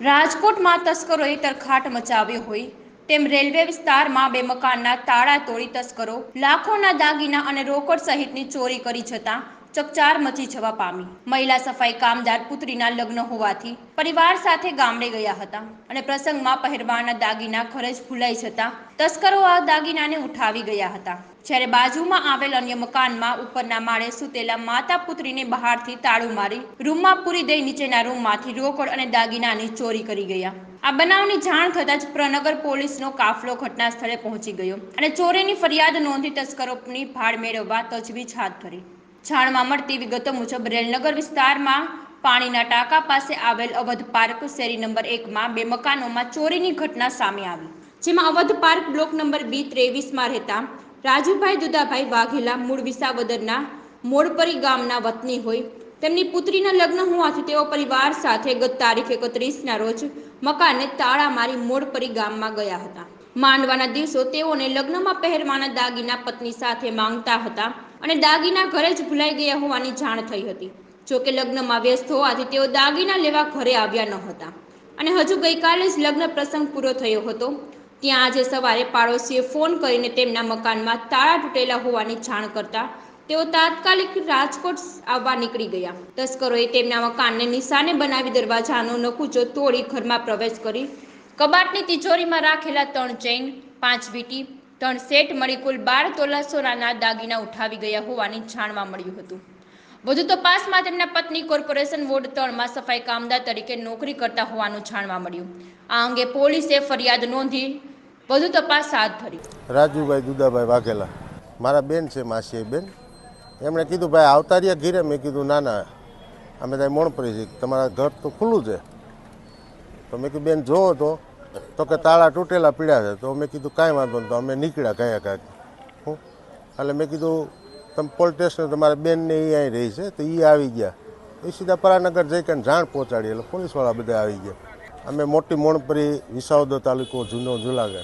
રાજકોટમાં તસ્કરોએ તરખાટ મચાવ્યો હોય તેમ રેલવે વિસ્તારમાં બે મકાનના તાળા તોડી તસ્કરો લાખોના દાગીના અને રોકડ સહિતની ચોરી કરી જતા ચકચાર મચી જવા પામી. મહિલા સફાઈ કામદાર પુત્રીના લગ્ન હોવાથી પરિવાર સાથે ગામડે ગયા હતા અને પ્રસંગમાં પહેરવાના દાગીના ઘરે જ ભૂલાઈ જતા તસ્કરો આ દાગીનાને ઉઠાવી ગયા હતા. જ્યારે બાજુમાં આવેલ અન્ય મકાનમાં ઉપરના માળે સૂતેલા માતા પુત્રીને બહારથી તાળું મારી રૂમમાં પૂરી દઈ નીચેના રૂમમાંથી રોકડ અને દાગીનાની ચોરી કરી ગયા. આ બનાવની જાણ થતાં જ પ્રનગર પોલીસનો કાફલો ઘટના સ્થળે પહોંચી ગયો અને ચોરીની ફરિયાદ નોંધી તસ્કરોની ભાડ મેળવવા તજવીજ હાથ ધરી. જાણવા મળતી વિગતો મુજબ રેલનગર વિસ્તારમાં પાણીના ટાંકા પાસે આવેલ અવધ પાર્ક શેરી નંબર એકમાં બે મકાનોમાં ચોરીની ઘટના સામે આવી, જેમાં Awadh park block number B ત્રેવીસમાં રહેતા રાજુભાઈ દુદાભાઈ વાઘેલા મૂળ વિસાવદરના મોડપરી ગામના વતની હોય. તેમની પુત્રીના લગ્ન હોવાથી તેઓ પરિવાર સાથે ગત તારીખ એકત્રીસના રોજ મકાને તાળા મારી મોડપરી ગામમાં ગયા હતા. માંડવાના દિવસો તેઓને લગ્નમાં પહેરવાના દાગીના પત્ની સાથે માંગતા હતા અને દાગીના ઘરે જ ભૂલાઈ ગયા હોવાની જાણ થઈ હતી. જો કે લગ્નમાં વ્યસ્ત હોવાથી તેઓ દાગીના લેવા ઘરે આવ્યા ન હતા. અને હજુ ગઈકાલે જ લગ્ન પ્રસંગ પૂરો થયો હતો. ત્યાં આજે સવારે પાડોશીએ ફોન કરીને તેમના મકાનમાં તાળા તૂટેલા હોવાની જાણ કરતા તેઓ તાત્કાલિક રાજકોટ આવવા નીકળી ગયા. તસ્કરોએ તેમના મકાનને નિશાને બનાવી દરવાજાનો નકુચો તોડી ઘરમાં પ્રવેશ કરી કબાટની તિજોરીમાં રાખેલા ત્રણ ચેઇન, પાંચ વીટી, ત્રણ સેટ મળી કુલ બાર તોલા સોનાના દાગીના ઉઠાવી ગયા હોવાની જાણવા મળ્યું હતું. વધુ તપાસમાં તેમના પત્ની કોર્પોરેશન વોર્ડ ત્રણમાં સફાઈ કામદાર તરીકે નોકરી કરતા હોવાનું જાણવા મળ્યું. આ અંગે પોલીસે ફરિયાદ નોંધી વધુ તપાસ હાથ ધરી રાજુભાઈ દુદાભાઈ વાઘેલા. મારા બેન છે માસી બેન. એમણે કીધું, ભાઈ આવતા રહ્યા ઘીરે. મેં કીધું, ના ના, અમે ત્યાં મોણપરી છીએ. તમારા ઘર તો ખુલ્લું છે. તો મેં કીધું, બેન, જોવો તો. તો કે, તાળા તૂટેલા પીડ્યા છે. તો મેં કીધું, કાંઈ વાંધો નહીં. તો અમે નીકળ્યા કયા કાંઈક હું? એટલે મેં કીધું, તમે પોલીસ સ્ટેશન તમારા બેનને એ અહીં રહી છે, તો એ આવી ગયા. એ સીધા પરાનગર જઈ કરીને જાણ પહોંચાડી, એટલે પોલીસવાળા બધા આવી ગયા. અમે મોટી મોણપરી વિસાવદર તાલુકો જૂનો જુનાગઢ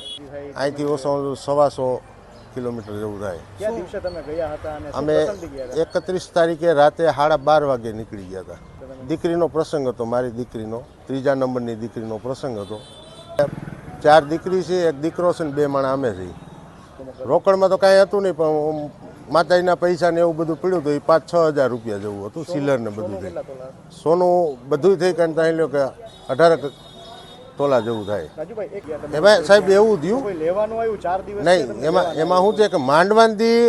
અહીંથી ઓછો સવાસો કિલોમીટર જેવું થાય. અમે એકત્રીસ તારીખે રાતે સાડા બાર વાગે નીકળી ગયા હતા. દીકરીનો પ્રસંગ હતો મારી દીકરીનો. ત્રીજા નંબરની દીકરીનો પ્રસંગ હતો. ચાર દીકરી છે એક દીકરો છે ને બે માણા અમે છીએ. રોકડમાં તો કાંઈ હતું નહીં પણ માતાજીના પૈસા ને એવું બધું પડ્યું હતું એ પાંચ છ હજાર રૂપિયા જેવું હતું સિલર ને બધું થઈ. સોનું બધું થઈ કારણ ત્યાં લો કે અઢાર તોલા જેવું થાય. એમાં સાહેબ એવું થયું? લેવાનું આવ્યું ચાર દિવસ નહીં એમાં એમાં શું છે કે માંડવાનથી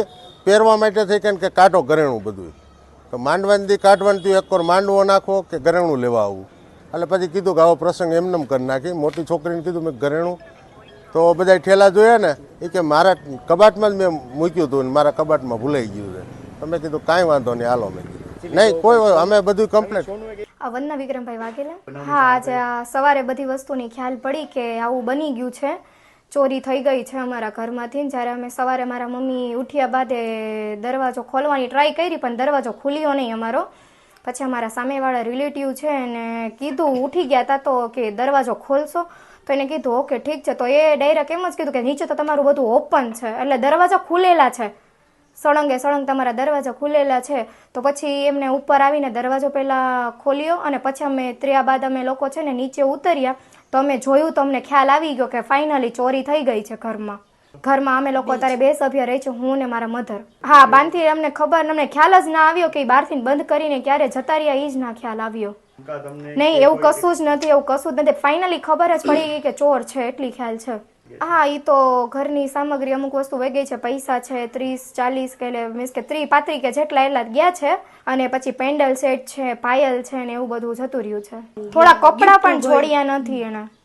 પહેરવા માટે થઈ કારણ કે કાંટો ઘરેણું બધું તો માંડવાનથી કાઢવાનથી એક વાર માંડવો નાખો કે ઘરેણું લેવા આવું. એટલે પછી કીધું કે આવો પ્રસંગ એમને કરી નાખી. મોટી છોકરીને કીધું મેં ઘરેણું. તો બધા ઠેલા જોયા ને એ કે મારા કબાટમાં જ મેં મૂક્યું હતું ને મારા કબાટમાં ભૂલાઈ ગયું છે. તમે કીધું કાંઈ વાંધો નહીં હાલો મેં કીધું. નહીં કોઈ અમે બધું કમ્પ્લેટ આ વંદના વિક્રમભાઈ વાઘેલા? હા આજે આ સવારે બધી વસ્તુની ખ્યાલ પડી કે આવું બની ગયું છે. ચોરી થઈ ગઈ છે અમારા ઘરમાંથી. ને જ્યારે અમે સવારે મારા મમ્મી ઉઠ્યા બાદ એ દરવાજો ખોલવાની ટ્રાય કરી પણ દરવાજો ખુલ્યો નહીં અમારો. પછી અમારા સામેવાળા રિલેટિવ છે એને કીધું, ઉઠી ગયા હતા તો કે દરવાજો ખોલશો. તો એને કીધું, ઓકે, ઠીક છે. તો એ ડાયરેક્ટ એમ જ કીધું કે, નીચે તો તમારું બધું ઓપન છે. એટલે દરવાજા ખુલેલા છે. સળંગે સળંગ તમારા દરવાજા ખુલેલા છે. તો પછી એમને ઉપર આવીને દરવાજો પહેલાં ખોલ્યો અને પછી અમે ત્રિયા બાદ અમે લોકો છે ને નીચે ઉતર્યા. તો અમે જોયું, તો અમને ખ્યાલ આવી ગયો કે ફાઇનલી ચોરી થઈ ગઈ છે ઘરમાં. ઘરમાં અમે લોકો અત્યારે બે સભ્ય રહે છે હું ને મારા મધર હા બાંધથી અમને ખબર અમને ખ્યાલ જ ના આવ્યો કે બહારથી બંધ કરીને ક્યારે જતા રહ્યા એ જ ના ખ્યાલ આવ્યો. નહીં એવું કશું જ નથી એવું કશું જ નથી. ફાઇનલી ખબર જ પડી ગઈ કે ચોર છે એટલી ખ્યાલ છે. હા એ તો ઘરની સામગ્રી અમુક વસ્તુ વહી ગઈ છે પૈસા છે ત્રીસ ચાલીસ કે મીન્સ કે ત્રીસ પાંત્રીસ કે જેટલા એટલા ગયા છે અને પછી પેન્ડલ સેટ છે પાયલ છે ને એવું બધું જતું રહ્યું છે. થોડા કપડાં પણ છોડ્યા નથી એના.